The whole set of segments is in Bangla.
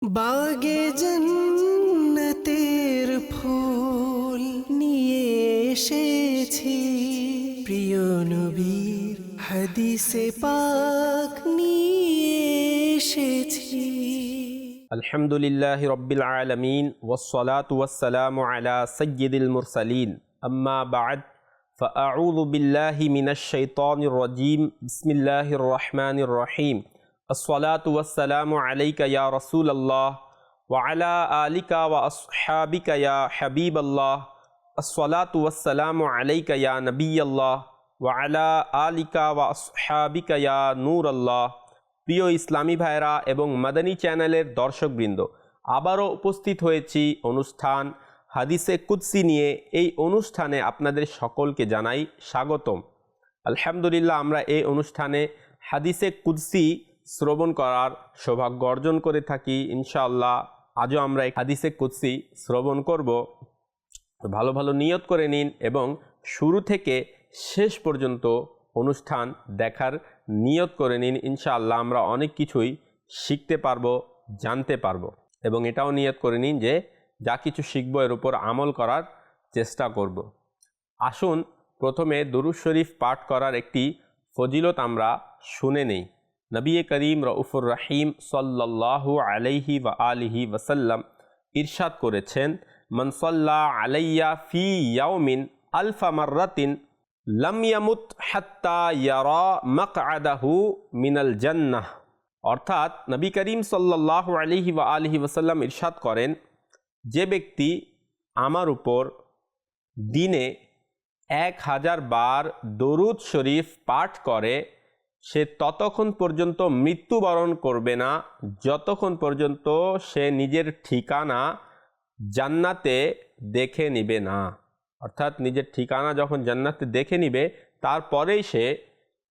বাগে জন্নতের ফুল নিয়ে এসেছি প্রিয় নবীর হাদিসে পাক নিয়ে এসেছি الحمد لله رب العالمين والصلاة والسلام على سيد المرسلين أما بعد فأعوذ بالله من الشيطان الرجيم بسم الله الرحمن الرحيم আসসালাতাম আলাইকা ইয়া রসুল আল্লাহ আলা আলিকা ওয়া আসহাবিকা ইয়া হাবিব আল্লাহ আসসালাতাম আলাইকা ইয়া নবী আল্লাহ আলা আলিকা ওয়া আসহাবিকা ইয়া নূর আল্লাহ প্রিয় ইসলামী ভাইরা এবং মাদানী চ্যানেলের দর্শকবৃন্দ, আবারও উপস্থিত হয়েছি অনুষ্ঠান হাদিসে কুৎসি নিয়ে। এই অনুষ্ঠানে আপনাদের সকলকে জানাই স্বাগতম। আলহামদুলিল্লাহ আমরা এই অনুষ্ঠানে হাদিসে কুদ্সি শ্রবণ করার সৌভাগ্য অর্জন করে থাকি, ইনশাআল্লাহ। আজও আমরা এই হাদিসে কুৎসি শ্রবণ করব। ভালো ভালো নিয়ত করে নিন এবং শুরু থেকে শেষ পর্যন্ত অনুষ্ঠান দেখার নিয়ত করে নিন। ইনশাআল্লাহ আমরা অনেক কিছুই শিখতে পারব, জানতে পারব এবং এটাও নিয়ত করে নিন যে যা কিছু শিখব এর উপর আমল করার চেষ্টা করব। আসুন প্রথমে দুরুজ শরীফ পাঠ করার একটি ফজিলত আমরা শুনে নেই। নবী করিম রউফুর রহিম সাল্লাল্লাহু আলাইহি ওয়া আলিহি ওয়াসাল্লাম ইরশাদ করেছেন মনসল্লা আলাইয়া ফি ইয়াউমিন আলফা মাররাতিন লাম ইয়ামুত হাত্তা ইয়ারা মাকআদাহু মিনাল জান্নাহ। অর্থাৎ নবী করিম সাল্লাল্লাহু আলাইহি ওয়া আলিহি ওয়াসাল্লাম ইরশাদ করেন, যে ব্যক্তি আমার উপর দিনে এক হাজার বার দরুদ শরীফ পাঠ করে সে ততক্ষণ পর্যন্ত মৃত্যুবরণ করবে না, যতক্ষণ পর্যন্ত সে নিজের ঠিকানা জান্নাতে দেখে নিবে না। অর্থাৎ নিজের ঠিকানা যখন জান্নাতে দেখে নিবে, তারপরেই সে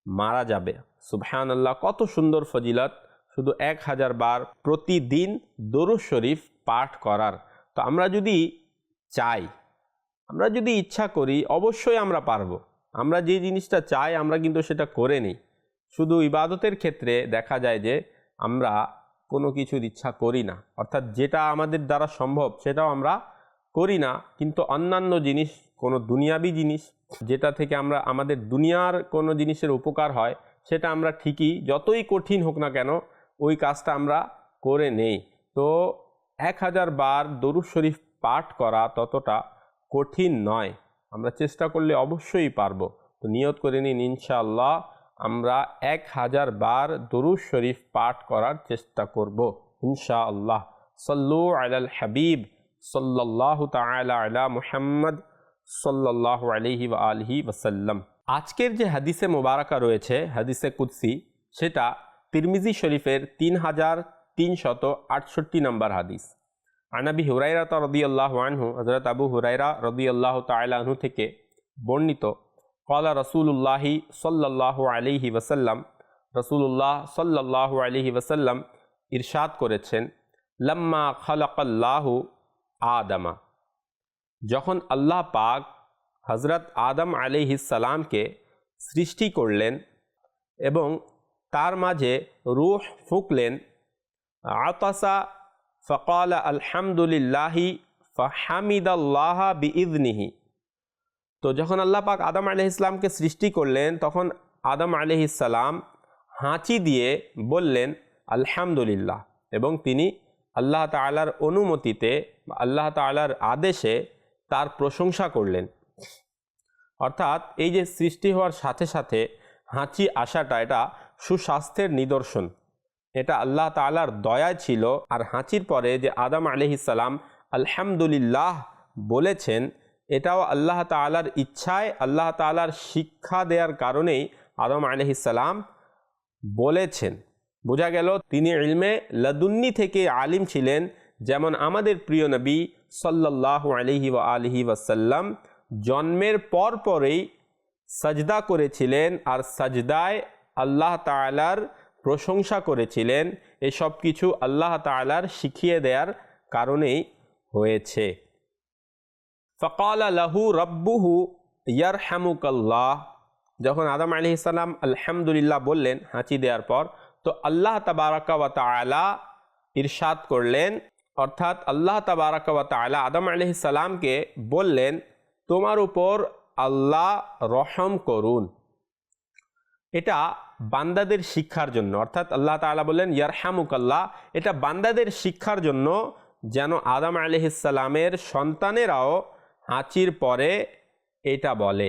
মারা যাবে। সুবহান আল্লাহ কত সুন্দর ফজিলত। শুধু এক হাজার বার প্রতিদিন দরুদ শরীফ পাঠ করার। তো আমরা যদি চাই, আমরা যদি ইচ্ছা করি, অবশ্যই আমরা পারব। আমরা যে জিনিসটা চাই, আমরা কিন্তু সেটা করে নিই। শুধু ইবাদতের ক্ষেত্রে দেখা যায় যে আমরা কোনো কিছুর ইচ্ছা করি না। অর্থাৎ যেটা আমাদের দ্বারা সম্ভব সেটাও আমরা করি না। কিন্তু অন্যান্য জিনিস, কোনো দুনিয়াবি জিনিস যেটা থেকে আমরা, আমাদের দুনিয়ার কোনো জিনিসের উপকার হয় সেটা আমরা ঠিকই, যতই কঠিন হোক না কেন, ওই কাজটা আমরা করে নেই। তো এক হাজার বার দরুদ শরীফ পাঠ করা ততটা কঠিন নয়। আমরা চেষ্টা করলে অবশ্যই পারব। তো নিয়ত করে নিন ইনশাআল্লাহ। আমরা এক হাজার বার দরুদ শরীফ পাঠ করার চেষ্টা করব, ইনশাআল্লাহ। সল্লু আলাল হাবিব সাল্লাহ তালা মুহাম্মদ সাল্লাহ আলহি আলহি ওসাল্লাম আজকের যে হাদিসে মোবারকা রয়েছে, হাদিসে কুৎসি সেটা তিরমিজি শরীফের তিন হাজার তিনশত আটষট্টি নম্বর হাদিস। আনাবি হুরাইরা রদি আল্লাহ আনহু হজরত আবু হুরাইরা রদি আল্লাহ তালাহু থেকে বর্ণিত কলা রসুল্লাহি সাল্লাহ আলিহি ওসাল্লাম রসুল্লাহ সাল্লাহ আলিহি ওসাল্লাম ইরশাদ করেছেন লম্মা খলকল্লাহু আদামা যখন আল্লাহ পাক হজরত আদম আলিহিসালামকে সৃষ্টি করলেন এবং তার মাঝে রুহ ফুকলেন, আতাসা ফকাল আলহামদুলিল্লাহি ফাহামিদাল্লাহ বিইদনিহি তো যখন আল্লাহ পাক আদম আলহিসামকে সৃষ্টি করলেন, তখন আদম আলহিসাল্লাম হাঁচি দিয়ে বললেন, আলহামদুলিল্লাহ। এবং তিনি আল্লাহ তালার অনুমতিতে, আল্লাহ তালার আদেশে তার প্রশংসা করলেন। অর্থাৎ এই যে সৃষ্টি হওয়ার সাথে সাথে হাঁচি আসাটা, এটা সুস্বাস্থ্যের নিদর্শন। এটা আল্লাহ তালার দয়া ছিল। আর হাঁচির পরে যে আদম আলহিসাল্লাম আলহামদুলিল্লাহ বলেছেন এটাও আল্লাহ তালার ইচ্ছায়, আল্লাহ তালার শিক্ষা দেওয়ার কারণেই আদম আলহিসাল্লাম বলেছেন। বোঝা গেল তিনি ইলমে লাদুন্নি থেকে আলিম ছিলেন, যেমন আমাদের প্রিয় নবী সাল্লাহ আলহি ওয়া আলহি ওয়াসাল্লাম জন্মের পর পরেই সাজদা করেছিলেন আর সাজদায় আল্লাহ তালার প্রশংসা করেছিলেন। এসব কিছু আল্লাহ তালার শিখিয়ে দেওয়ার কারণেই হয়েছে। ফকাল লাহু রব্বুহু ইয়ার হ্যামুকাল্লাহ যখন আদম আলি ইসাল্লাম আলহামদুলিল্লাহ বললেন হাঁচি দেওয়ার পর, তো আল্লাহ তাবারাকা ওয়া তাআলা ইরশাদ করলেন। অর্থাৎ আল্লাহ তাবারাকাবা তালা আদম আলহ সালামকে বললেন, তোমার উপর আল্লাহ রহম করুন। এটা বান্দাদের শিক্ষার জন্য। অর্থাৎ আল্লাহ তাআলা বললেন, ইয়ারহামুকাল্লাহ। এটা বান্দাদের শিক্ষার জন্য যেন আদম আলহিসাল্লামের সন্তানেরাও হাঁচির পরে এটা বলে।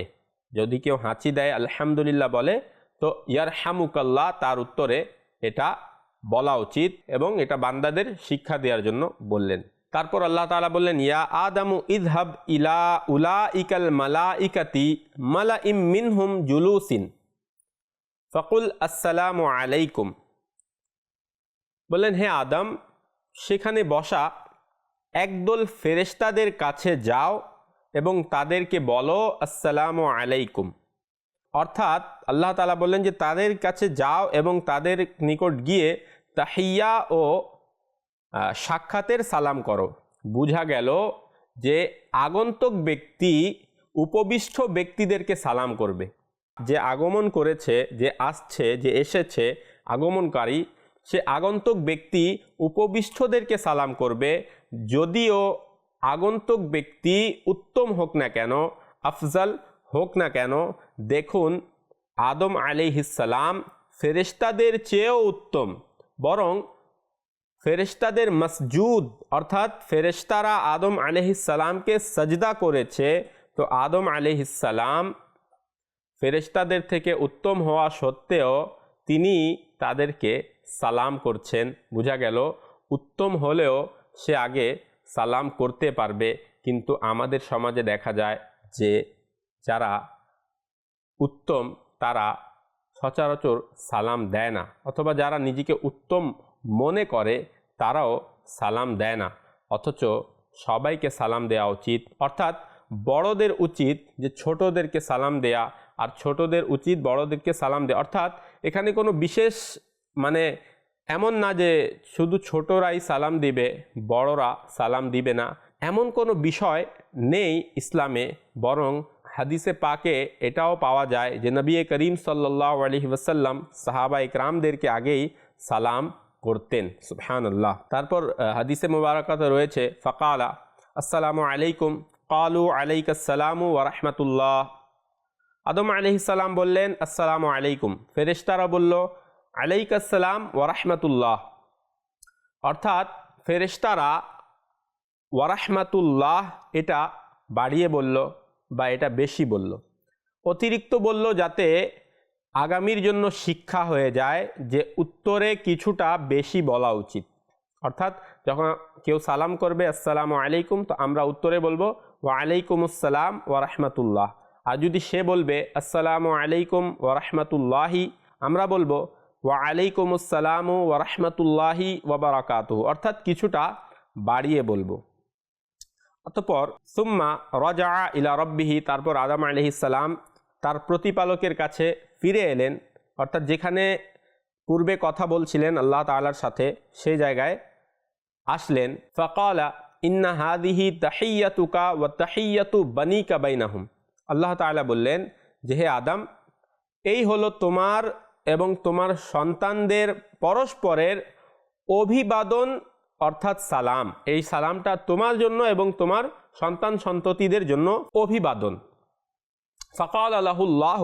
যদি কেউ হাঁচি দেয়, আলহামদুলিল্লাহ বলে, তো ইয়ারহামুকাল্লাহ তার উত্তরে এটা বলা উচিত এবং এটা বান্দাদের শিক্ষা দেওয়ার জন্য বললেন। তারপর আল্লাহ তাআলা বললেন, ইয়া আদামু ইদহাব ইলা উলা ইকাল মালা ইকাতি মালা ইম মিনহুম জুলুসিন ফকুল আসসালামু আলাইকুম। বললেন, হে আদম, সেখানে বসা একদল ফেরেশতাদের কাছে যাও এবং তাদেরকে বলো, আসসালামু আলাইকুম। অর্থাৎ আল্লাহ তালা বললেন যে, তাদের কাছে যাও এবং তাদের নিকট গিয়ে তাহিয়া ও সাক্ষাতের সালাম করো। বুঝা গেল যে, আগন্তক ব্যক্তি উপবিষ্ট ব্যক্তিদেরকে সালাম করবে। যে আগমন করেছে, যে আসছে, যে এসেছে আগমনকারী, সে আগন্তুক ব্যক্তি উপবিষ্টদেরকে সালাম করবে। যদিও আগন্তুক ব্যক্তি উত্তম হোক না কেন, আফজাল হোক না কেন, দেখুন আদম আলিহিসাল্লাম ফেরেশতাদের চেয়েও উত্তম। বরং ফেরেশতাদের মসজুদ, অর্থাৎ ফেরেশতারা আদম আলহিসাল্লামকে সজদা করেছে, তো আদম আলহিসাল্লাম ফেরেশতাদের থেকে উত্তম হওয়া সত্ত্বেও তিনি তাদেরকে সালাম করছেন। বোঝা গেল, উত্তম হলেও সে আগে সালাম করতে পারবে, কিন্তু আমাদের সমাজে দেখা যায় যে যারা উত্তম, তারা সচরাচর সালাম দেয় না। অথবা যারা নিজেকে উত্তম মনে করে, তারাও সালাম দেয় না। অথচ সবাইকে সালাম দেওয়া উচিত। অর্থাৎ বড়দের উচিত যে ছোটদেরকে সালাম দেয়া, আর ছোটদের উচিত বড়দেরকে সালাম দেয়া। অর্থাৎ এখানে কোনো বিশেষ মানে এমন না যে শুধু ছোটরাই সালাম দিবে, বড়রা সালাম দিবে না। এমন কোনো বিষয় নেই ইসলামে, বরং হাদিসে পাকে এটাও পাওয়া যায় যে নবী করিম সাল্লাহ আলহি ওসাল্লাম সাহাবা ইকরামদেরকে আগেই সালাম করতেন সুবহান আল্লাহ তারপর হাদিসে মুবারকাত রয়েছে, ফকালা, আসসালামু আলাইকুম, কালু আলাইকাসালামু ওরহমতুল্লাহ আদম আলহিসাল্লাম বললেন, আসসালামু আলাইকুম। ফেরেশতারা বলল আলাইকাসালাম ওরহমতুল্লাহ অর্থাৎ ফেরেশতারা ওয়ারাহমাতুল্লাহ এটা বাড়িয়ে বলল বা এটা বেশি বলল। অতিরিক্ত বলল যাতে আগামীর জন্য শিক্ষা হয়ে যায় যে উত্তরে কিছুটা বেশি বলা উচিত। অর্থাৎ যখন কেউ সালাম করবে, আসসালামু আলাইকুম তো আমরা উত্তরে বলব ওয়ালাইকুম আসসালাম ওয়া রাহমাতুল্লাহ আর যদি সে বলবে, আসসালামু আলাইকুম ওয়া রাহমাতুল্লাহি আমরা বলব ওয়া আলাইকুম আসসালাম ওয়া রাহমাতুল্লাহি ওয়া বারাকাতুহু অর্থাৎ কিছুটা বাড়িয়ে বলব। অতপর, সুম্মা রজা ইলা রব্বিহি, তারপর আদম আলহিসাল্লাম তার প্রতিপালকের কাছে ফিরে এলেন। অর্থাৎ যেখানে পূর্বে কথা বলছিলেন আল্লাহ তালার সাথে, সেই জায়গায় আসলেন। ফকালা, ইন্না হাদিহি তাহিয়াতুকা ও তাহিয়াতু বানিকা বাইনাহুম। আল্লাহ তাআলা বললেন, যে হে আদম, এই হলো তোমার এবং তোমার সন্তানদের পরস্পরের অভিবাদন, অর্থাৎ সালাম। এই সালামটা তোমার জন্য এবং তোমার সন্তান সন্ততিদের জন্য অভিবাদন। ফকাল আল্লাহুল্লাহ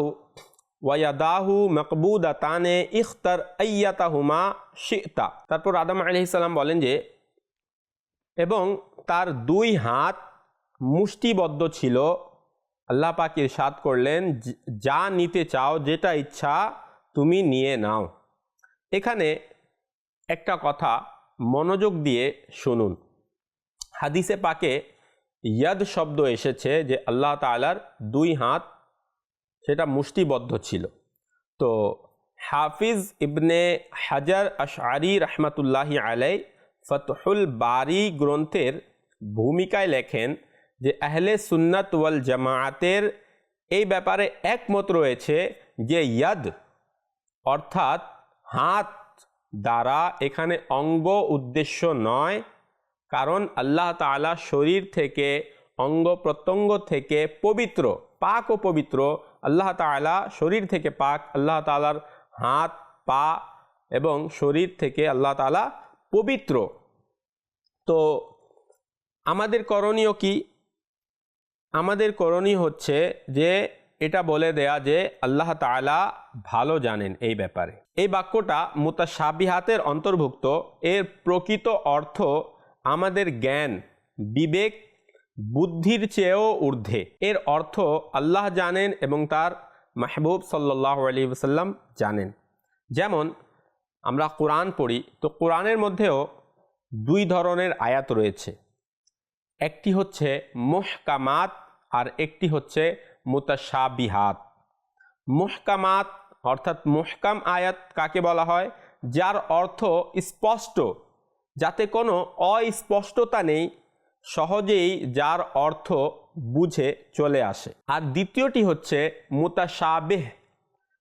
ওয়াদাহু মকবুদা তানে ইখতার আইয়াতাহুমা শিতা। তারপর আদম আলহিসাল্লাম বলেন যে, এবং তার দুই হাত মুষ্টিবদ্ধ ছিল। আল্লাহ পাক ইরশাদ করলেন, যা নিতে চাও, যেটা ইচ্ছা তুমি নিয়ে নাও। এখানে একটা কথা মনোযোগ দিয়ে শুনুন। হাদিসে পাকে ইয়াদ শব্দ এসেছে যে আল্লাহ তালার দুই হাত, সেটা মুষ্টিবদ্ধ ছিল। তো হাফিজ ইবনে হাজার আশআরি রহমতুল্লাহি আলাই ফতহুল বারি গ্রন্থের ভূমিকায় লেখেন যে আহলে সুন্নাত ওয়াল জামায়াতের এই ব্যাপারে একমত রয়েছে যে ইয়াদ অর্থাৎ হাত দ্বারা এখানে অঙ্গ উদ্দেশ্য নয়, কারণ আল্লাহ তাআলা শরীর থেকে অঙ্গ প্রত্যঙ্গ থেকে পবিত্র, পাক ও পবিত্র। আল্লাহ তাআলা শরীর থেকে পাক, আল্লাহ তাআলার হাত, পা এবং শরীর থেকে আল্লাহ তাআলা পবিত্র। তো আমাদের করণীয় কি? আমাদের করণীয় হচ্ছে যে এটা বলে দেয়া যে আল্লাহ তাআলা ভালো জানেন এই ব্যাপারে। এই বাক্যটা মুতাসাবিহাতের অন্তর্ভুক্ত। এর প্রকৃত অর্থ আমাদের জ্ঞান, বিবেক, বুদ্ধির চেয়েও ঊর্ধ্বে। এর অর্থ আল্লাহ জানেন এবং তার মাহবুব সাল্লাহ আলী ওসাল্লাম জানেন। যেমন আমরা কোরআন পড়ি, তো কোরআনের মধ্যেও দুই ধরনের আয়াত রয়েছে। একটি হচ্ছে মুহকামাত আর একটি হচ্ছে মুতাসাবিহাত মুহকামাত অর্থাৎ মুহকাম আয়াত কাকে বলা হয়? যার অর্থ স্পষ্ট। যাতে কোনো অস্পষ্টতা নেই, সহজেই যার অর্থ বুঝে চলে আসে। আর দ্বিতীয়টি হচ্ছে মুতাসাবেহ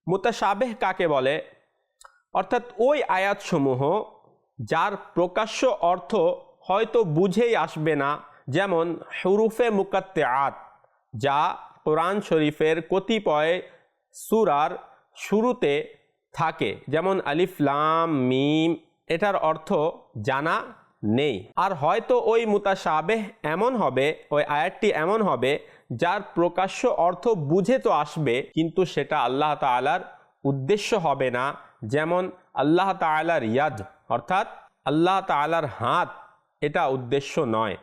মুতাসাবেহ কাকে বলে? অর্থাৎ ওই আয়াতসমূহ যার প্রকাশ্য অর্থ হয়তো বুঝেই আসবে না, যেমন হরুফে মুকাত্তে আত যা কোরআন শরীফের কতিপয় সুরার শুরুতে থাকে, যেমন আলিফলাম মিম, এটার অর্থ জানা নেই। আর হয়তো ওই মুতাসাবেহ এমন হবে, ওই আয়াতটি এমন হবে, যার প্রকাশ্য অর্থ বুঝে তো আসবে, কিন্তু সেটা আল্লাহ তালার উদ্দেশ্য হবে না, যেমন আল্লাহ তালার ইয়াদ, অর্থাৎ আল্লাহ তালার হাত, এটা উদ্দেশ্য নয়।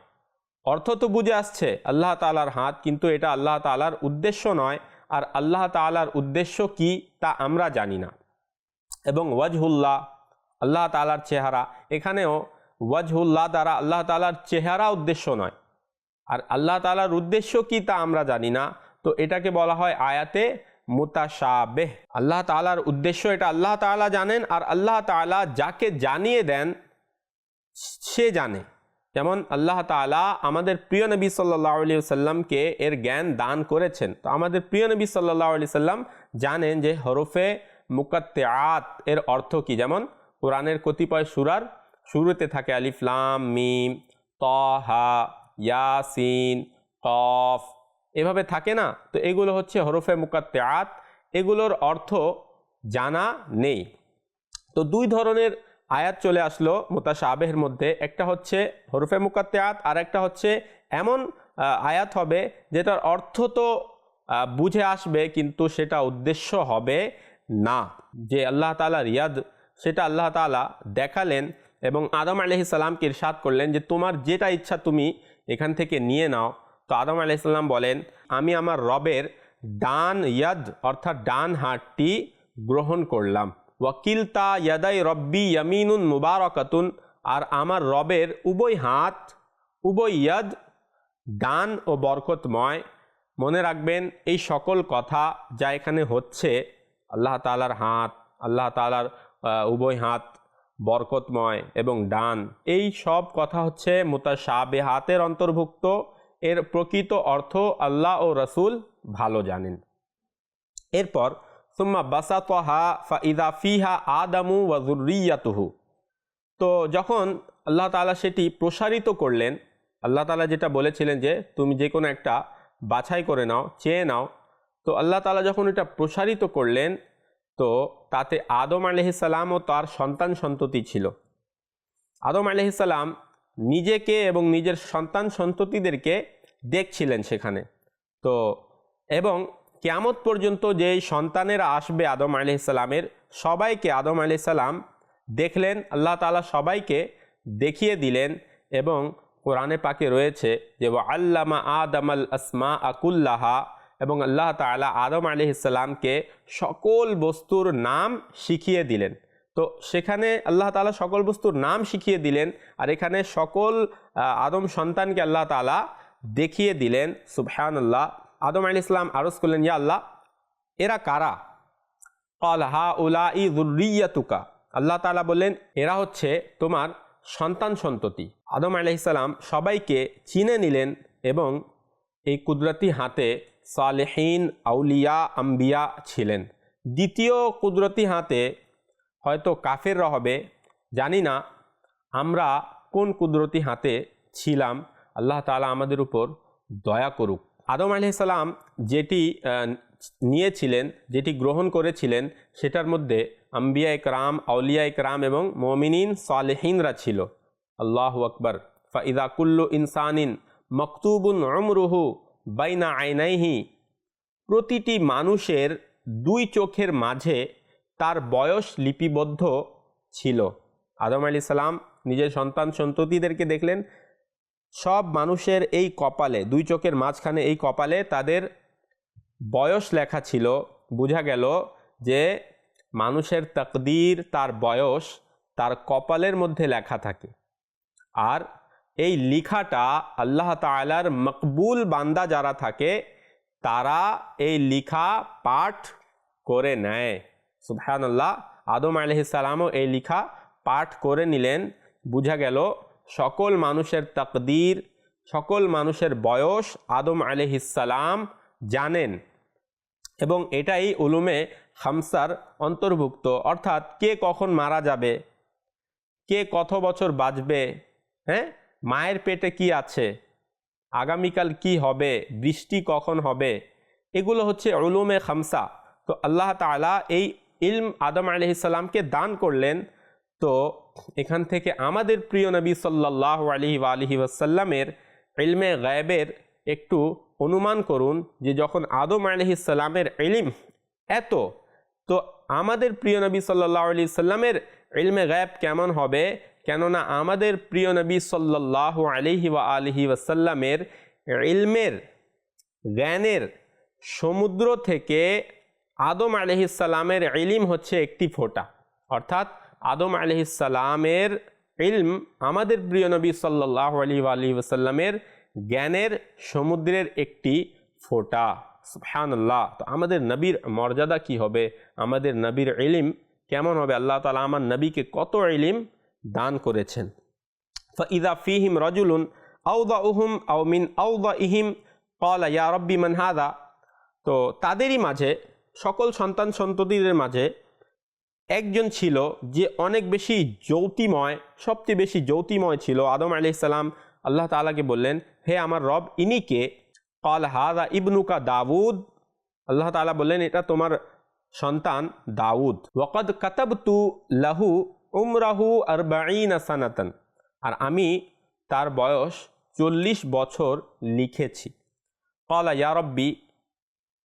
অর্থ তো বুঝে আসছে, আল্লাহ তালার হাত, কিন্তু এটা আল্লাহ তালার উদ্দেশ্য নয়। আর আল্লাহ তালার উদ্দেশ্য কি, তা আমরা জানি না। এবং ওয়াজহুল্লাহ, আল্লাহ তালার চেহারা, এখানেও ওয়াজহুল্লাহ দ্বারা আল্লাহ তালার চেহারা উদ্দেশ্য নয়। আর আল্লাহ তালার উদ্দেশ্য কি, তা আমরা জানি না। তো এটাকে বলা হয় আয়াতে মুতাসাবেহ আল্লাহ তালার উদ্দেশ্য এটা আল্লাহ তালা জানেন, আর আল্লাহ তালা যাকে জানিয়ে দেন, সে জানে। যেমন আল্লাহ তালা আমাদের প্রিয় নবী সাল্লাহ আলি সাল্লামকে এর জ্ঞান দান করেছেন। তো আমাদের প্রিয় নবী সাল্লাহ আলি সাল্লাম জানেন যে হরফে মুকাত্তে আত এর অর্থ কি? যেমন কোরআনের কতিপয় সুরার শুরুতে থাকে আলিফলাম মিম তহা ইয়াসিন কফ। এভাবে থাকে না? তো এগুলো হচ্ছে হরফে মুকাত্তে আত এগুলোর অর্থ জানা নেই। তো দুই ধরনের আয়াত চলে আসলো মোতাসাবেহের মধ্যে। একটা হচ্ছে হরুফে মুকাত্তে আত আর একটা হচ্ছে এমন আয়াত হবে যেটার অর্থ তো বুঝে আসবে কিন্তু সেটা উদ্দেশ্য হবে না। যে আল্লাহ তালা রিয়াদ, সেটা আল্লাহ তালা দেখালেন এবং আদম আলহি সাল্লামকে ইরশাদ করলেন যে তোমার যেটা ইচ্ছা তুমি এখান থেকে নিয়ে নাও। তো আদম আলাইসাল্লাম বলেন, আমি আমার রবের ডান ইয়াদ, অর্থাৎ ডান হাতটি গ্রহণ করলাম। ওয়াকিলতা ইয়াদাই রব্বি ইয়ামিনুন মুবারকাতুন আর আমার রবের উভয় হাত, উভয় ইয়াদ ডান ও বরকতময়। মনে রাখবেন, এই সকল কথা যা এখানে হচ্ছে, আল্লাহ তালার হাত, আল্লাহ তালার উভয় হাত বরকতময় এবং ডান এই সব কথা হচ্ছে মুতাসাবে হাতের অন্তর্ভুক্ত। এর প্রকৃত অর্থ আল্লাহ ও রসুল ভালো জানেন। এরপর সুম্মা বাসাতহা ফাইদা ফিহা আদামু ওয়াজুরিয়াতুহু তো যখন আল্লাহ তাআলা সেটি প্রসারিত করলেন, আল্লাহ তালা যেটা বলেছিলেন যে, তুমি যে কোনো একটা বাছাই করে নাও, চেয়ে নাও। তো আল্লাহ তালা যখন এটা প্রসারিত করলেন, তো তাতে আদম আলহিসাল্লাম ও তার সন্তান সন্ততি ছিল। আদম আলহিসাল্লাম নিজেকে এবং নিজের সন্তান সন্ততিদেরকে দেখছিলেন সেখানে। তো এবং কেয়ামত পর্যন্ত যে সন্তানেরা আসবে আদম আলহিসাল্লামের সবাইকে আদম আলহিসাল্লাম দেখলেন, আল্লাহ তাআলা সবাইকে দেখিয়ে দিলেন এবং কোরআনে পাকে রয়েছে যে আল্লামা আদম আল আসমা আকুল্লাহা এবং আল্লাহ তাআলা আদম আলহিসাল্লামকে সকল বস্তুর নাম শিখিয়ে দিলেন। তো সেখানে আল্লাহ তালা সকল বস্তুর নাম শিখিয়ে দিলেন আর এখানে সকল আদম সন্তানকে আল্লাহ তালা দেখিয়ে দিলেন সুবহান আল্লাহ আদম আলী ইসলাম আরজ করলেন, ইয়া আল্লাহ, এরা কারা? কল হা উলা ই তুকা আল্লাহ তালা বললেন, এরা হচ্ছে তোমার সন্তান সন্ততি। আদম আলাইসাল্লাম সবাইকে চিনে নিলেন এবং এই কুদরতি হাতে সালেহীন আউলিয়া, আম্বিয়া ছিলেন। দ্বিতীয় কুদরতি হাতে হয়তো কাফেররা হবে, জানি না, আমরা কোন কুদরতি হাতে ছিলাম, আল্লাহ তাআলা আমাদের উপর দয়া করুক। আদম আলাইসাল্লাম যেটি নিয়েছিলেন, যেটি গ্রহণ করেছিলেন, সেটার মধ্যে আম্বিয়া একরাম আউলিয়া একরাম এবং মমিনিন সালেহিনরা ছিল। আল্লাহ আকবর। ফাইদা কুল্লু ইনসানিন মকতুবুন অমরুহু বাইনা আইনাইহি। প্রতিটি মানুষের দুই চোখের মাঝে তার বয়স লিপিবদ্ধ ছিল। আদম আলি সালাম নিজের সন্তান সন্ততিদেরকে দেখলেন সব মানুষের এই কপালে, দুই চোখের মাঝখানে এই কপালে তাদের বয়স লেখা ছিল, বোঝা গেল যে মানুষের তকদির, তার বয়স, তার কপালের মধ্যে লেখা থাকে। আর এই লিখাটা আল্লাহ তালার মকবুল বান্দা যারা থাকে, তারা এই লিখা পাঠ করে নেয়। সুবহান আল্লাহ আদম আলহিসাল্লামও এই লিখা পাঠ করে নিলেন, বুঝা গেল সকল মানুষের তকদির, সকল মানুষের বয়স আদম আলিহিসাল্লাম জানেন। এবং এটাই উলুমে হামসার অন্তর্ভুক্ত। অর্থাৎ কে কখন মারা যাবে? কে কত বছর বাঁচবে? হ্যাঁ? মায়ের পেটে কি আছে? আগামীকাল কি হবে? বৃষ্টি কখন হবে? এগুলো হচ্ছে উলুমে খামসা। তো আল্লাহ তালা এই ইলম আদম আলহিসাল্লামকে দান করলেন। তো এখান থেকে আমাদের প্রিয় নবী সাল্লাহ আলহি আলহি ওয়াসাল্লামের ইলমে গায়েবের একটু অনুমান করুন যে যখন আদম আলহিসাল্লামের ইলিম এত, তো আমাদের প্রিয় নবী সাল্লাহ আলি সাল্লামের ইলমে গায়েব কেমন হবে? কেননা আমাদের প্রিয় নবী সাল্লাহ আলিহি ওয়া আলহি ওয়াসাল্লামের ইলমের জ্ঞানের সমুদ্র থেকে আদম আলহিসাল্লামের ইলিম হচ্ছে একটি ফোঁটা। অর্থাৎ আদম আলহিসাল্লামের ইলম আমাদের প্রিয় নবী সাল্লাহ আলী আলী ওসাল্লামের জ্ঞানের সমুদ্রের একটি ফোটা। সুবহানাল্লাহ। তো আমাদের নবীর মর্যাদা কি হবে? আমাদের নবীর ইলিম কেমন হবে? আল্লাহ তালা আমার নবীকে কত ইলিম দান করেছেন। ফইদা ফিহিম রজুলুন আউদা উহুম আউ মিন আউদা ইহিম কলা ইয়া রব্বি, মান হাদা? তো তাদেরই মাঝে, সকল সন্তান সন্ততিদের মাঝে একজন ছিল যে অনেক বেশি জ্যোতিময় সবচেয়ে বেশি জ্যোতিময় ছিল, আদম আলি সাল্লাম আল্লাহ তালাকে বললেন, হে আমার রব ইনিকে কল হাদা ইবনুকা দাউদ। আল্লাহ তালা বললেন, এটা তোমার সন্তান দাউদ। ওকদ কাতাব তু লাহু উমরাহু আরবাইন সানাতন। আর আমি তার বয়স চল্লিশ বছর লিখেছি। কলা ইয়ারব্বি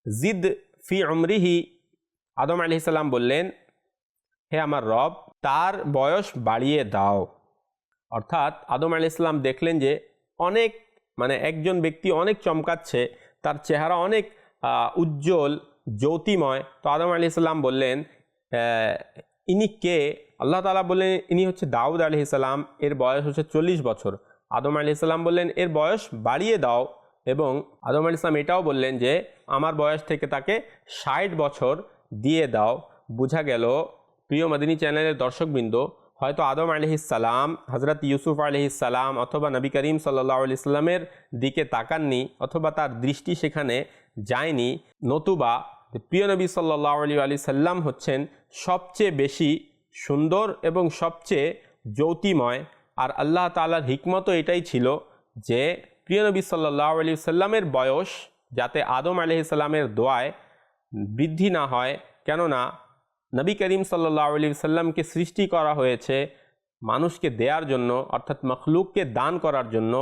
জিদ ফি উমরিহি। আদম আলি সাল্লাম বললেন হে আমার রব, তার বয়স বাড়িয়ে দাও। অর্থাৎ আদম আলি ইসলাম দেখলেন যে অনেক মানে একজন ব্যক্তি অনেক চমকাচ্ছে, তার চেহারা অনেক উজ্জ্বল, জ্যোতিময়। তো আদম আলি ইসলাম বললেন ইনি কে? আল্লাহ তালা বললেন, ইনি হচ্ছে দাউদ আলি ইসলাম এর বয়স হচ্ছে চল্লিশ বছর। আদম আলি ইসলাম বললেন, এর বয়স বাড়িয়ে দাও। এবং আদম আলি ইসলাম এটাও বললেন যে, আমার বয়স থেকে তাকে ষাট বছর দিয়ে দাও। বোঝা গেল প্রিয় মদিনী চ্যানেলের দর্শকবৃন্দ, হয়তো আদম আলহিসাল্লাম হজরত ইউসুফ আলহিসাল্লাম অথবা নবী করিম সাল্লাহ আলি সাল্লামের দিকে তাকাননি অথবা তার দৃষ্টি সেখানে যায়নি, নতুবা প্রিয় নবী সাল্লাহ আলী আলি সাল্লাম হচ্ছেন সবচেয়ে বেশি সুন্দর এবং সবচেয়ে জ্যোতিময়। আর আল্লাহ তালার হিকমতও এটাই ছিল যে প্রিয় নবী সাল্লাহ আলি সাল্লামের বয়স যাতে আদম আলহিসাল্লামের দোয়ায় বৃদ্ধি না হয়, কেননা নবী করিম সাল্লাহ আলি সাল্লামকে সৃষ্টি করা হয়েছে মানুষকে দেওয়ার জন্য, অর্থাৎ মখলুককে দান করার জন্য,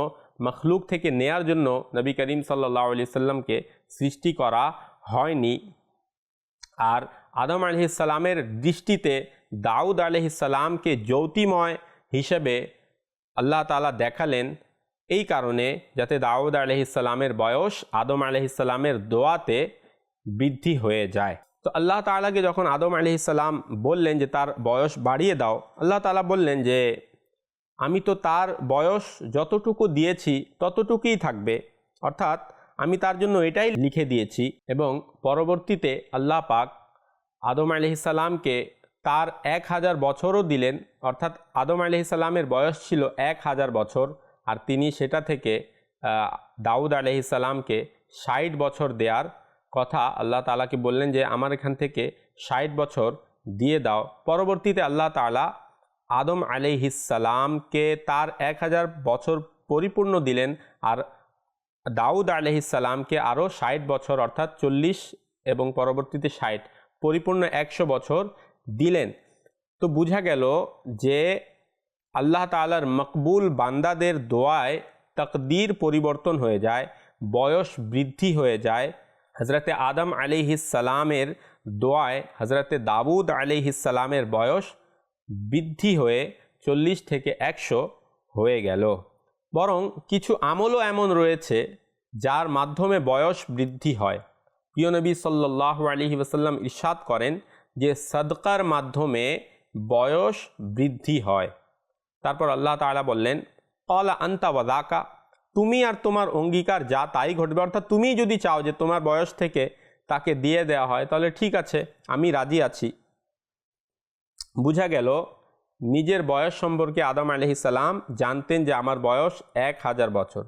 মখলুক থেকে নেয়ার জন্য নবী করিম সাল্লাহ আলি সাল্লামকে সৃষ্টি করা হয়নি। আর আদম আলহিসাল্লামের দৃষ্টিতে দাউদ আলহিসাল্লামকে জ্যোতিময় হিসেবে আল্লাহ তালা দেখালেন। এই কারণে যাতে দাউদ আলহিসাল্লামের বয়স আদম আলহিসাল্লামের দোয়াতে বৃদ্ধি হয়ে যায়। তো আল্লাহ তালাকে যখন আদম আলহিসাল্লাম বললেন যে তার বয়স বাড়িয়ে দাও, আল্লাহ তালা বললেন যে, আমি তো তার বয়স যতটুকু দিয়েছি ততটুকুই থাকবে। অর্থাৎ আমি তার জন্য এটাই লিখে দিয়েছি এবং পরবর্তীতে আল্লাহ পাক আদম আলহিসাল্লামকে তার এক হাজার বছরও দিলেন। অর্থাৎ আদম আলহিসাল্লামের বয়স ছিল এক হাজার বছর আর তিনি সেটা থেকে দাউদ আলহিসাল্লামকে ষাট বছর দেওয়ার কথা আল্লাহ তালাকে বললেন যে, আমার এখান থেকে ষাট বছর দিয়ে দাও। পরবর্তীতে আল্লাহ তালা আদম আলিহিসাল্লামকে তার এক হাজার বছর পরিপূর্ণ দিলেন আর দাউদ আলহিসাল্লামকে আরও ষাট বছর অর্থাৎ চল্লিশ এবং পরবর্তীতে ষাট পরিপূর্ণ একশো বছর দিলেন। তো বোঝা গেল যে আল্লাহ তালার মকবুল বান্দাদের দোয়ায় তকদির পরিবর্তন হয়ে যায়, বয়স বৃদ্ধি হয়ে যায় হজরতে আদম সালামের দোয়ায় হজরতে দাউদ সালামের বয়স বৃদ্ধি হয়ে চল্লিশ থেকে একশো হয়ে গেল। বরং কিছু আমলও এমন রয়েছে যার মাধ্যমে বয়স বৃদ্ধি হয়। প্রিয় নবী সাল্লাহ আলহি ওসাল্লাম ইরশাদ করেন যে সদকার মাধ্যমে বয়স বৃদ্ধি হয়। তারপর আল্লাহ তালা বললেন কলা আন্তা ওয়াদাকা তুমি আর তোমার অঙ্গীকার যা তাই ঘটবে, অর্থাৎ তুমি যদি চাও যে তোমার বয়স থেকে তাকে দিয়ে দেওয়া হয়, তাহলে ঠিক আছে, আমি রাজি আছি। বুঝা গেল, নিজের বয়স সম্পর্কে আদম আলহিসাল্লাম জানতেন যে আমার বয়স এক হাজার বছর।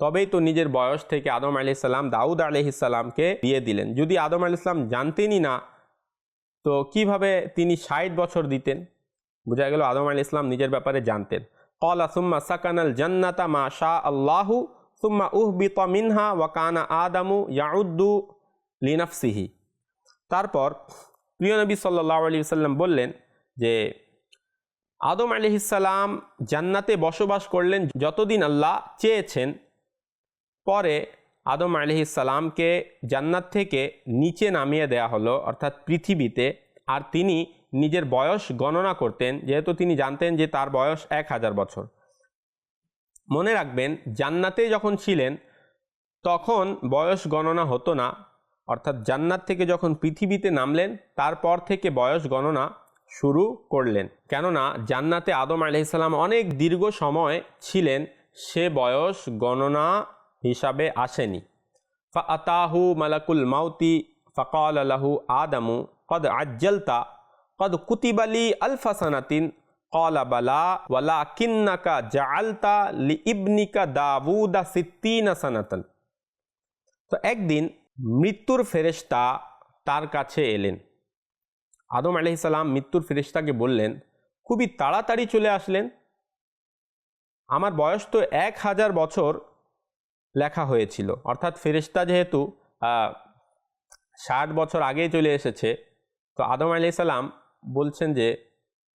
তবেই তো নিজের বয়স থেকে আদম আলহিসাল্লাম দাউদ আলহিসাল্লামকে দিয়ে দিলেন। যদি আদম আলহিসাল্লাম জানতেনই না, তো কীভাবে তিনি ষাট বছর দিতেন? বোঝা গেল, আদম আলী ইসলাম নিজের ব্যাপারে জানতেন। কলা সুম্মা সাকানাল জান্নাতা মা শাহ আল্লাহু সুম্মা উহ বিত মিনহা ওয়াকানা আদামু ইয়াউদ্দু লিনাফসিহি তারপর প্রিয় নবী সাল্লাহ আলী সাল্লাম বললেন যে, আদম আলিহিসাল্লাম জান্নাতে বসবাস করলেন যতদিন আল্লাহ চেয়েছেন, পরে আদম আলিহিসাল্লামকে জান্নাত থেকে নিচে নামিয়ে দেয়া হলো, অর্থাৎ পৃথিবীতে, আর তিনি নিজের বয়স গণনা করতেন, যেহেতু তিনি জানতেন যে তার বয়স এক হাজার বছর। মনে রাখবেন, জান্নাতে যখন ছিলেন, তখন বয়স গণনা হতো না। অর্থাৎ জান্নাত থেকে যখন পৃথিবীতে নামলেন, তারপর থেকে বয়স গণনা শুরু করলেন। কেননা, জান্নাতে আদম আলহিসাল্লাম অনেক দীর্ঘ সময় ছিলেন, সে বয়স গণনা হিসাবে আসেনি। ফা আতাহু মালাকুল মাউতি, ফকাল আলাহু আদামু, কদ আজ্জলতা কদ কুতিবালি আলফাসানাতিন কলা বালা ওয়ালা কিন্নাকা জাআলতা লি ইবনিকা দাউদা সিত্তিনা সানাতান তো একদিন মৃত্যুর ফেরেশতা তার কাছে এলেন। আদম আলহিসাল্লাম মৃত্যুর ফেরেশতাকে বললেন, খুবই তাড়াতাড়ি চলে আসলেন। আমার বয়স তো এক হাজার বছর লেখা হয়েছিল। অর্থাৎ ফেরেশতা যেহেতু ষাট বছর আগেই চলে এসেছে, তো আদম আলি বলছেন যে,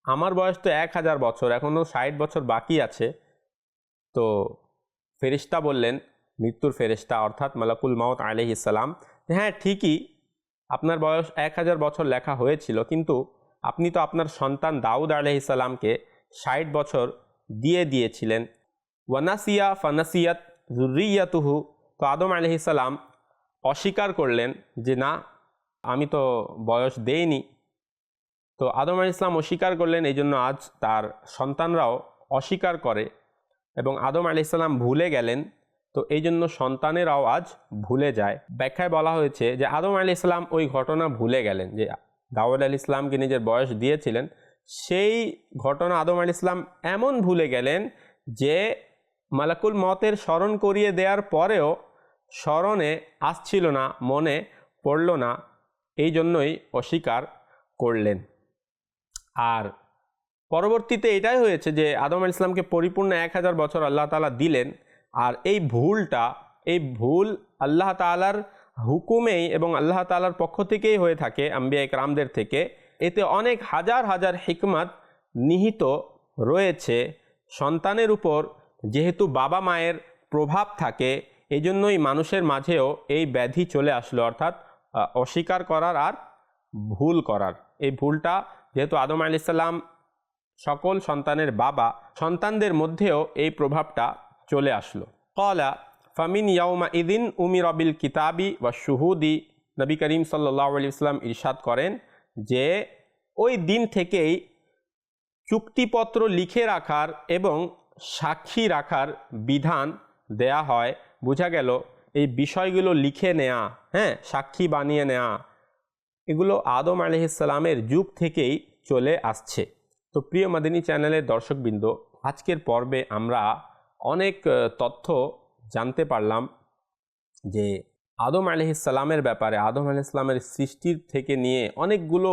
আমার বয়স তো এক হাজার বছর, এখনও ষাট বছর বাকি আছে। তো ফেরিস্তা বললেন, মৃত্যুর ফেরিস্তা অর্থাৎ মালাকুল মাউত আলহি ইসাল্লাম হ্যাঁ ঠিকই, আপনার বয়স এক হাজার বছর লেখা হয়েছিল, কিন্তু আপনি তো আপনার সন্তান দাউদ আলহিসাল্লামকে ষাট বছর দিয়ে দিয়েছিলেন। ওয়ানাসিয়া ফানাসিয়াত জুরিয়াতুহু তো আদম আলহিসাল্লাম অস্বীকার করলেন যে, না, আমি তো বয়স দেইনি। তো আদম আল ইসলাম অস্বীকার করলেন এই জন্য আজ তার সন্তানরাও অস্বীকার করে এবং আদম আলি ইসলাম ভুলে গেলেন। তো এই জন্য সন্তানেরাও আজ ভুলে যায়। ব্যাখ্যায় বলা হয়েছে যে আদম আলি ইসলাম ওই ঘটনা ভুলে গেলেন, যে দাউদ আল ইসলামকে নিজের বয়স দিয়েছিলেন। সেই ঘটনা আদম আল ইসলাম এমন ভুলে গেলেন যে মালাকুল মতের স্মরণ করিয়ে দেওয়ার পরেও স্মরণে আসছিল না, মনে পড়ল না এই জন্যই অস্বীকার করলেন। আর পরবর্তীতে এটাই হয়েছে যে আদম ইসলামকে পরিপূর্ণ এক হাজার বছর আল্লাহ তালা দিলেন। আর এই ভুলটা, এই ভুল আল্লাহ তালার হুকুমেই এবং আল্লাহ তালার পক্ষ থেকেই হয়ে থাকে আম্বিয়া একরামদের থেকে। এতে অনেক হাজার হাজার হিকমত নিহিত রয়েছে সন্তানের উপর। যেহেতু বাবা মায়ের প্রভাব থাকে এই জন্যই মানুষের মাঝেও এই ব্যাধি চলে আসলো, অর্থাৎ অস্বীকার করার আর ভুল করার। এই ভুলটা যেহেতু আদম আলি সাল্লাম সকল সন্তানের বাবা, সন্তানদের মধ্যেও এই প্রভাবটা চলে আসলো। কলা ফামিন ইয়াউমা ইদিন উমি রবিল কিতাবি বা শুহুদি। নবী করিম সাল্লাহ আলি ইসলাম ইরশাদ করেন যে, ওই দিন থেকেই চুক্তিপত্র লিখে রাখার এবং সাক্ষী রাখার বিধান দেয়া হয়। বোঝা গেল, এই বিষয়গুলো লিখে নেয়া হ্যাঁ সাক্ষী বানিয়ে নেয়া। এগুলো আদম আলহিসাল্লামের যুগ থেকেই চলে আসছে। তো প্রিয় মাদিনী চ্যানেলের দর্শকবৃন্দ, আজকের পর্বে আমরা অনেক তথ্য জানতে পারলাম যে আদম আলহিসাল্লামের ব্যাপারে, আদম আলহিসাল্লামের সৃষ্টির থেকে নিয়ে অনেকগুলো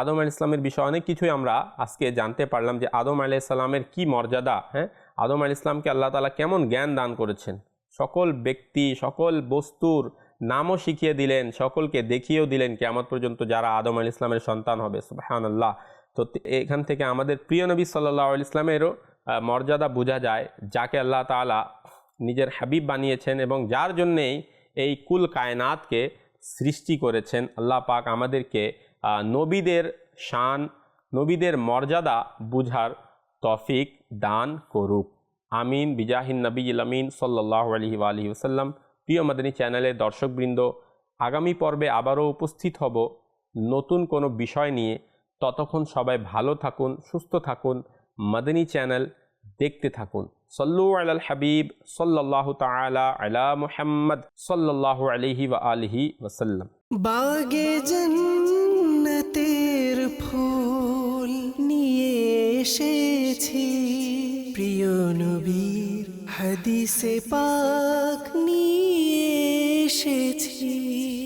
আদম আলি ইসলামের বিষয়ে অনেক কিছুই আমরা আজকে জানতে পারলাম যে আদম আলি ইসলামের কী মর্যাদা হ্যাঁ? আদম আলি ইসলামকে আল্লাহ তালা কেমন জ্ঞান দান করেছেন? সকল ব্যক্তি, সকল বস্তুর নামও শিখিয়ে দিলেন, সকলকে দেখিয়েও দিলেন কেমন পর্যন্ত যারা আদম আল ইসলামের সন্তান হবে সুবাহান আল্লাহ তো, এখান থেকে আমাদের প্রিয় নবী সাল্লাহ ইসলামেরও মর্যাদা বোঝা যায়, যাকে আল্লাহ তাআলা নিজের হাবিব বানিয়েছেন এবং যার জন্যেই এই কুল কায়নাতকে সৃষ্টি করেছেন। আল্লাহ পাক আমাদেরকে নবীদের শান, নবীদের মর্যাদা বুঝার তফিক দান করুক। আমিন, বিজাহিন নবী আমিন সাল্লাহ আলহি আলহি ওসাল্লাম প্রিয় মাদানী চ্যানেলের দর্শকবৃন্দ, আগামী পর্বে আবারও উপস্থিত হব নতুন কোনো বিষয় নিয়ে। ততক্ষণ সবাই ভালো থাকুন, সুস্থ থাকুন, মাদানী চ্যানেল দেখতে থাকুন। সল্লু আলাল হাবিব সাল্লাহ তালা আলা মুহাম্মদ সাল্লাহ আলহি ওয়া আলহি ওসাল্লাম বাগে জন্নতের ফুল নিয়ে এসেছি। প্রিয় নবীর হাদিসে পাক নিয়ে এসেছি।